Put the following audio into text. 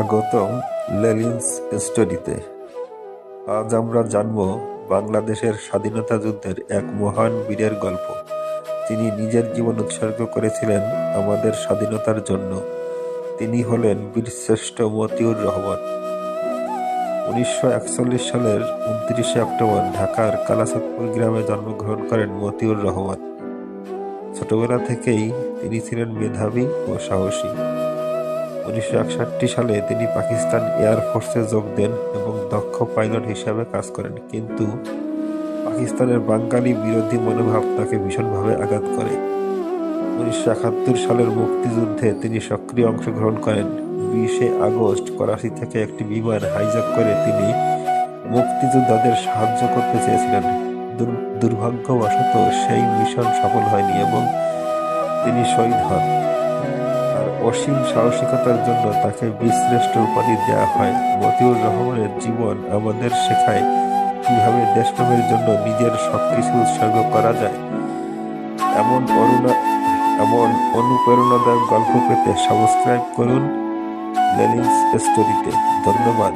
স্বাগতম লেলিন্স স্টোরিতে আজ আমরা জানব বাংলাদেশের স্বাধীনতা যুদ্ধের এক মহান বীরের গল্প। তিনি নিজের জীবন উৎসর্গ করেছিলেন আমাদের স্বাধীনতার জন্য। তিনি হলেন বীরশ্রেষ্ঠ মতিউর রহমান। উনিশশো একচল্লিশ সালের উনত্রিশে অক্টোবর ঢাকার কালাচাঁদপুর গ্রামে জন্মগ্রহণ করেন মতিউর রহমান। ছোটবেলা থেকেই তিনি ছিলেন মেধাবী ও সাহসী। উনিশশো একষট্টি সালে তিনি পাকিস্তান এয়ারফোর্সে যোগ দেন এবং দক্ষ পাইলট হিসাবে কাজ করেন। কিন্তু পাকিস্তানের বাঙালি বিরোধী মনোভাব তাকে ভীষণভাবে আঘাত করে। উনিশশো একাত্তর সালের মুক্তিযুদ্ধে তিনি সক্রিয় অংশগ্রহণ করেন। বিশে আগস্ট করাচি থেকে একটি বিমান হাইজ্যাক করে তিনি মুক্তিযোদ্ধাদের সাহায্য করতে চেয়েছিলেন। দুর- দুর্ভাগ্যবশত সেই মিশন সফল হয়নি এবং তিনি শহীদ হন। অসীম সাহসিকতার জন্য তাকে বিশ্রেষ্ঠ উপাধি দেওয়া হয়। মতিউর রহমানের জীবন আমাদের শেখায় কীভাবে দেশপ্রেমের জন্য নিজের সব কিছু উৎসর্গ করা যায়। এমন করুণা এমন অনুপ্রেরণাদায়ক গল্প পেতে সাবস্ক্রাইব করুন লেনিংস স্টোরিতে। ধন্যবাদ।